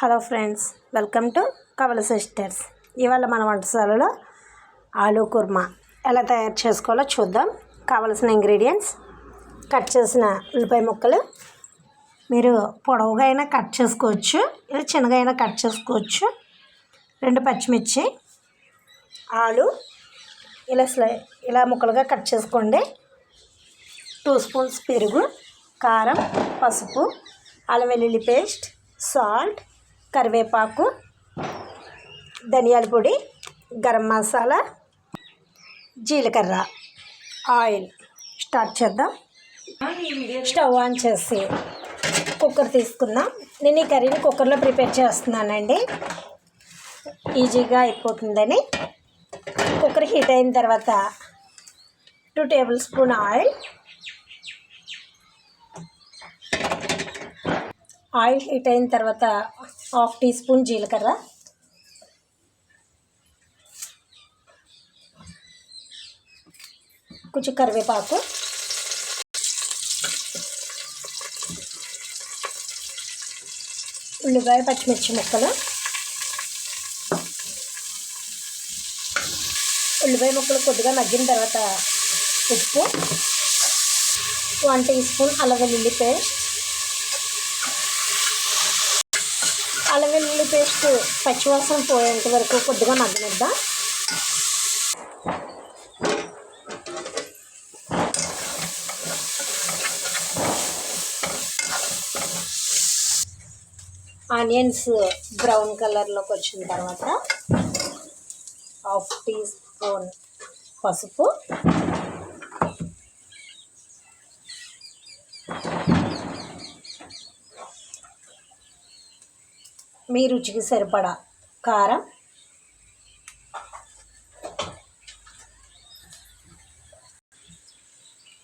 Hello friends welcome to కవల sisters. ఇవాళ మన వంటశాలలో ఆలూ కుర్మా. ఎలా తయారు చేసుకోవాలో చూద్దాం. కావలసిన ఇంగ్రీడియంట్స్ కట్ చేసిన ఉల్లిపాయ ముక్కలు. మీరు పొడవుగా అయినా కట్ చేసుకోవచ్చు ఇలా చిన్నగా అయినా కట్ చేసుకోవచ్చు. రెండు పచ్చిమిర్చి ఆలు. ఇలా స్లై ఇలా ముక్కలుగా కట్ చేసుకోండి. టూ స్పూన్స్ పెరుగు కారం పసుపు అల్లం వెల్లుల్లి పేస్ట్ సాల్ట్ కరివేపాకు ధనియాల పొడి గరం మసాలా జీలకర్ర ఆయిల్. స్టార్ట్ చేద్దాం. స్టవ్ ఆన్ చేసి కుక్కర్ తీసుకుందాం. నేను ఈ కర్రీని కుక్కర్లో ప్రిపేర్ చేస్తున్నానండి. ఈజీగా అయిపోతుందని. కుక్కర్ హీట్ అయిన తర్వాత two tablespoon oil. Oil heat అయిన తర్వాత హాఫ్ టీ స్పూన్ జీలకర్ర. కొంచెం కరివేపాకు. ఉల్లిపాయ పచ్చిమిర్చి ముక్కలు. ఉల్లిపాయ ముక్కలు కొద్దిగా మగ్గిన తర్వాత ఉప్పు. వన్ టీ స్పూన్ అలాగే వెల్లుల్లి పేస్ట్. అల్లం వెల్లుల్లి పేస్ట్ పచ్చివాసన పోయేంత వరకు కొద్దిగా మగ్గనిద్దాం. ఆనియన్స్ బ్రౌన్ కలర్లోకి వచ్చిన తర్వాత హాఫ్ టీ స్పూన్ పసుపు. మీ రుచికి సరిపడా కారం.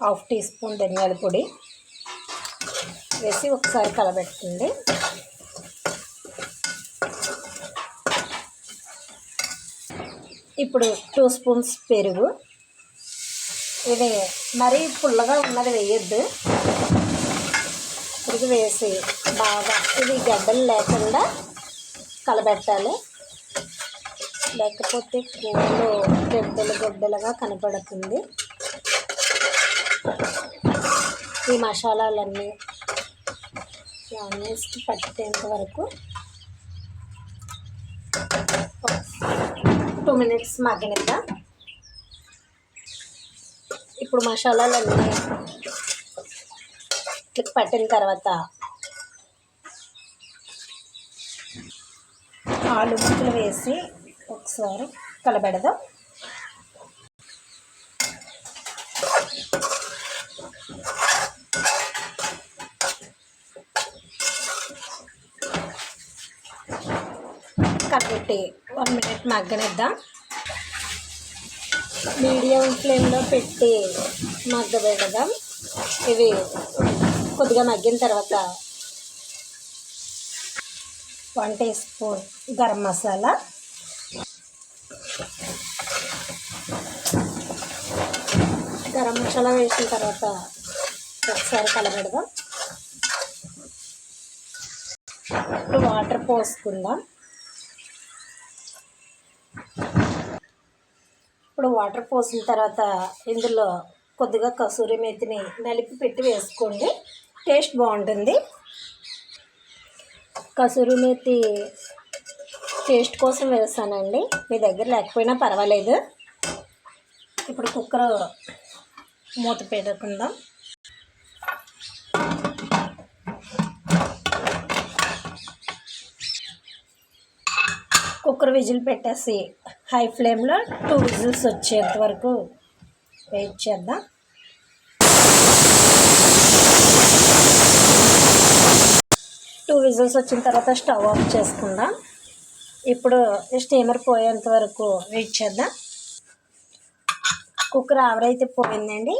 హాఫ్ టీ స్పూన్ ధనియాల పొడి వేసి ఒకసారి కలబెట్టండి ఇప్పుడు టూ స్పూన్స్ పెరుగు. ఇది మరీ పుల్లగా ఉన్నది వేయద్దు. పెరుగు వేసి బాగా ఇది గడ్డలు లేకుండా కలబెట్టాలి. లేకపోతే కూరలో గడ్డలు గడ్డలుగా కనపడుతుంది. ఈ మసాలాలన్నీ ఆనియన్స్కి పట్టేంత వరకు టూ మినిట్స్ మగ్గనిద్దాం. ఇప్పుడు మసాలాలన్నీ ఇట్లా పట్టిన తర్వాత ఆలు ముక్కలు వేసి ఒకసారి కలబెడదాం. కలబెట్టి వన్ మినిట్ మగ్గనిద్దాం. మీడియం ఫ్లేమ్లో పెట్టి మగ్గబెడదాం. ఇవి కొద్దిగా మగ్గిన తర్వాత one tea spoon garam masala. Garam masala వేసిన తర్వాత ఒకసారి కలబెడదాం. ఇప్పుడు వాటర్ పోసుకుందాం. ఇప్పుడు వాటర్ పోసిన తర్వాత ఇందులో కొద్దిగా కసూరి మేతిని నలిపి పెట్టి వేసుకోండి. టేస్ట్ బాగుంటుంది. కసూరి మేతి టేస్ట్ కోసం వేస్తానండి మీ దగ్గర లేకపోయినా పర్వాలేదు. ఇప్పుడు కుక్కర్ మూత పెట్టుకుందాం. కుక్కర్ విజిల్ పెట్టేసి హై ఫ్లేమ్లో టూ విజిల్స్ వచ్చేంత వరకు వెయిట్ చేద్దాం. టూ విజిల్స్ వచ్చిన తర్వాత స్టవ్ ఆఫ్ చేసుకుందాం. ఇప్పుడు స్టీమర్ పోయేంత వరకు వెయిట్ చేద్దాం. కుక్కర్ ఆవిరైతే పోయిందండి.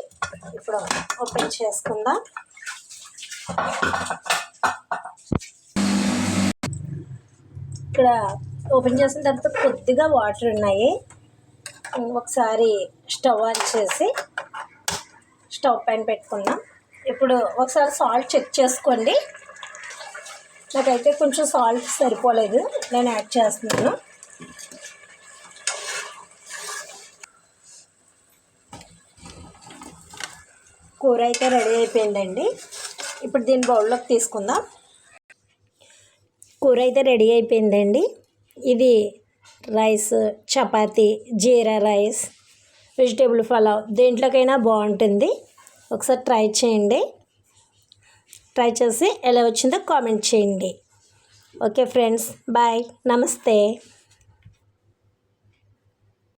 ఇప్పుడు ఓపెన్ చేసుకుందాం. ఇక్కడ ఓపెన్ చేసిన తర్వాత కొద్దిగా వాటర్ ఉన్నాయి. ఒకసారి స్టవ్ ఆన్ చేసి స్టవ్ పైన పెట్టుకుందాం. ఇప్పుడు ఒకసారి సాల్ట్ చెక్ చేసుకోండి. నాకైతే కొంచెం సాల్ట్ సరిపోలేదు. నేను యాడ్ చేస్తున్నాను. కూర అయితే రెడీ అయిపోయిందండి. ఇప్పుడు దీన్ని బౌల్లోకి తీసుకుందాం. కూర అయితే రెడీ అయిపోయిందండి. ఇది rice chapati jeera rice vegetable pulao దేంట్లోకైనా బాగుంటుంది. ఒకసారి ట్రై చేయండి. ట్రై చేసి ఎలా వచ్చిందో కామెంట్ చేయండి. ఓకే ఫ్రెండ్స్ బాయ్ నమస్తే.